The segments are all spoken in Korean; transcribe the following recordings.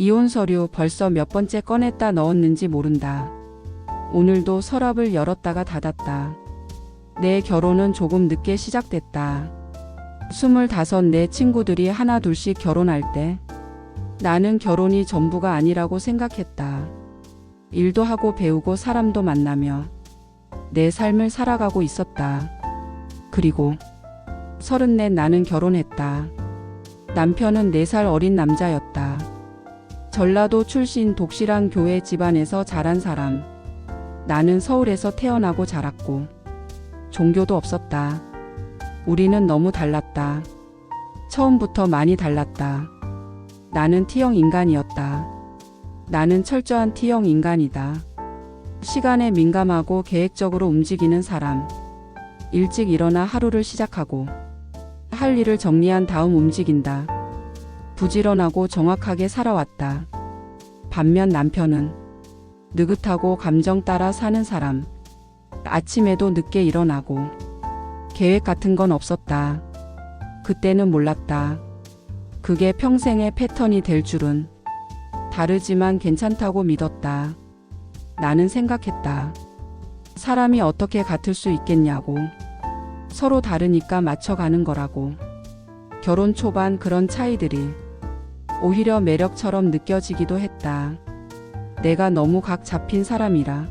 이혼 서류 벌써 몇 번째 꺼냈다 넣었는지 모른다. 오늘도 서랍을 열었다가 닫았다. 내 결혼은 조금 늦게 시작됐다. 스물다섯 내 친구들이 하나 둘씩 결혼할 때 나는 결혼이 전부가 아니라고 생각했다. 일도 하고 배우고 사람도 만나며 내 삶을 살아가고 있었다. 그리고 서른넷 나는 결혼했다. 남편은 네 살 어린 남자였다. 전라도 출신 독실한 교회 집안에서 자란 사람. 나는 서울에서 태어나고 자랐고 종교도 없었다. 우리는 너무 달랐다. 처음부터 많이 달랐다. 나는 T형 인간이었다. 나는 철저한 T형 인간이다. 시간에 민감하고 계획적으로 움직이는 사람. 일찍 일어나 하루를 시작하고 할 일을 정리한 다음 움직인다. 부지런하고 정확하게 살아왔다. 반면 남편은 느긋하고 감정 따라 사는 사람. 아침에도 늦게 일어나고 계획 같은 건 없었다. 그때는 몰랐다. 그게 평생의 패턴이 될 줄은 다르지만 괜찮다고 믿었다. 나는 생각했다. 사람이 어떻게 같을 수 있겠냐고. 서로 다르니까 맞춰가는 거라고. 결혼 초반 그런 차이들이 오히려 매력처럼 느껴지기도 했다. 내가 너무 각 잡힌 사람이라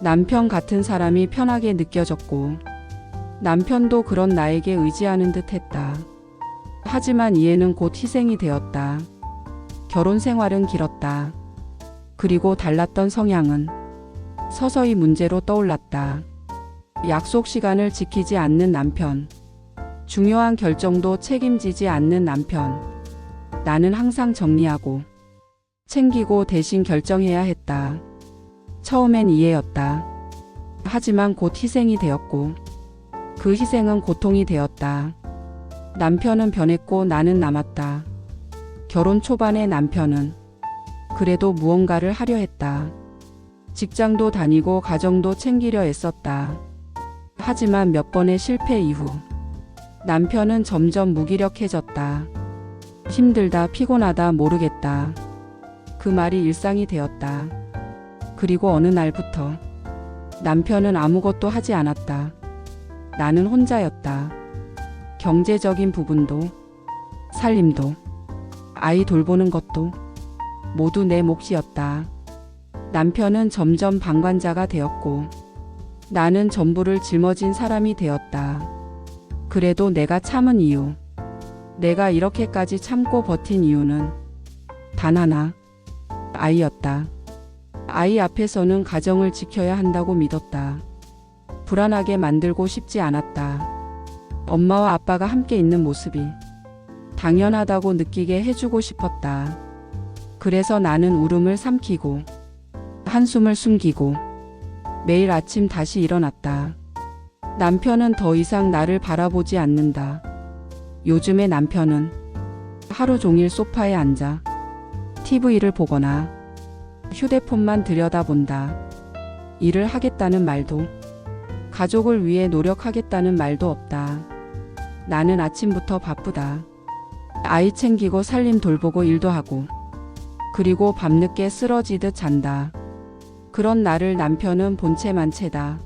남편 같은 사람이 편하게 느껴졌고 남편도 그런 나에게 의지하는 듯 했다. 하지만 이해는 곧 희생이 되었다. 결혼 생활은 길었다. 그리고 달랐던 성향은 서서히 문제로 떠올랐다. 약속 시간을 지키지 않는 남편. 중요한 결정도 책임지지 않는 남편. 나는 항상 정리하고 챙기고 대신 결정해야 했다. 처음엔 이해였다. 하지만 곧 희생이 되었고 그 희생은 고통이 되었다. 남편은 변했고 나는 남았다. 결혼 초반의 남편은 그래도 무언가를 하려 했다. 직장도 다니고 가정도 챙기려 애썼다. 하지만 몇 번의 실패 이후 남편은 점점 무기력해졌다. 힘들다, 피곤하다, 모르겠다. 그 말이 일상이 되었다. 그리고 어느 날부터 남편은 아무것도 하지 않았다. 나는 혼자였다. 경제적인 부분도, 살림도, 아이 돌보는 것도 모두 내 몫이었다. 남편은 점점 방관자가 되었고, 나는 전부를 짊어진 사람이 되었다. 그래도 내가 참은 이유, 내가 이렇게까지 참고 버틴 이유는 단 하나, 아이였다. 아이 앞에서는 가정을 지켜야 한다고 믿었다. 불안하게 만들고 싶지 않았다. 엄마와 아빠가 함께 있는 모습이 당연하다고 느끼게 해주고 싶었다. 그래서 나는 울음을 삼키고 한숨을 숨기고 매일 아침 다시 일어났다. 남편은 더 이상 나를 바라보지 않는다. 요즘의 남편은 하루 종일 소파에 앉아 TV를 보거나 휴대폰만 들여다본다. 일을 하겠다는 말도 가족을 위해 노력하겠다는 말도 없다. 나는 아침부터 바쁘다. 아이 챙기고 살림 돌보고 일도 하고 그리고 밤늦게 쓰러지듯 잔다. 그런 나를 남편은 본체만 채다.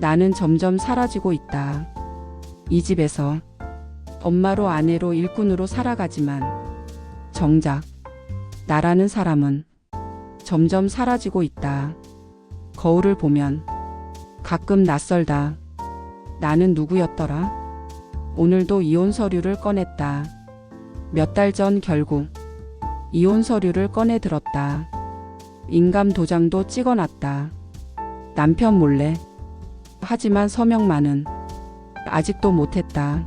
나는 점점 사라지고 있다. 이 집에서 엄마로 아내로 일꾼으로 살아가지만 정작 나라는 사람은 점점 사라지고 있다. 거울을 보면 가끔 낯설다. 나는 누구였더라? 오늘도 이혼 서류를 꺼냈다. 몇 달 전 결국 이혼 서류를 꺼내 들었다. 인감 도장도 찍어놨다. 남편 몰래. 하지만 서명만은 아직도 못했다.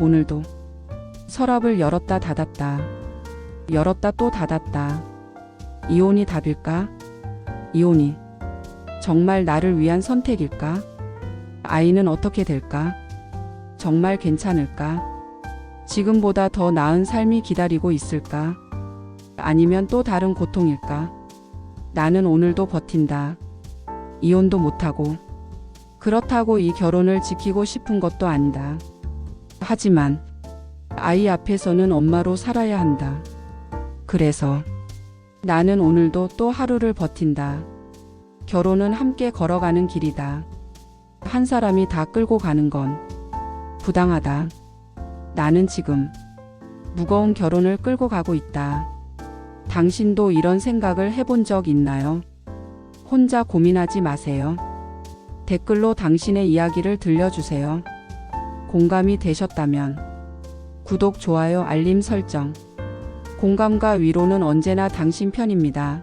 오늘도 서랍을 열었다 닫았다. 열었다 또 닫았다. 이혼이 답일까? 이혼이 정말 나를 위한 선택일까? 아이는 어떻게 될까? 정말 괜찮을까? 지금보다 더 나은 삶이 기다리고 있을까? 아니면 또 다른 고통일까? 나는 오늘도 버틴다. 이혼도 못하고. 그렇다고 이 결혼을 지키고 싶은 것도 아니다. 하지만 아이 앞에서는 엄마로 살아야 한다. 그래서 나는 오늘도 또 하루를 버틴다. 결혼은 함께 걸어가는 길이다. 한 사람이 다 끌고 가는 건 부당하다. 나는 지금 무거운 결혼을 끌고 가고 있다. 당신도 이런 생각을 해본 적 있나요? 혼자 고민하지 마세요. 댓글로 당신의 이야기를 들려주세요. 공감이 되셨다면 구독, 좋아요, 알림 설정. 공감과 위로는 언제나 당신 편입니다.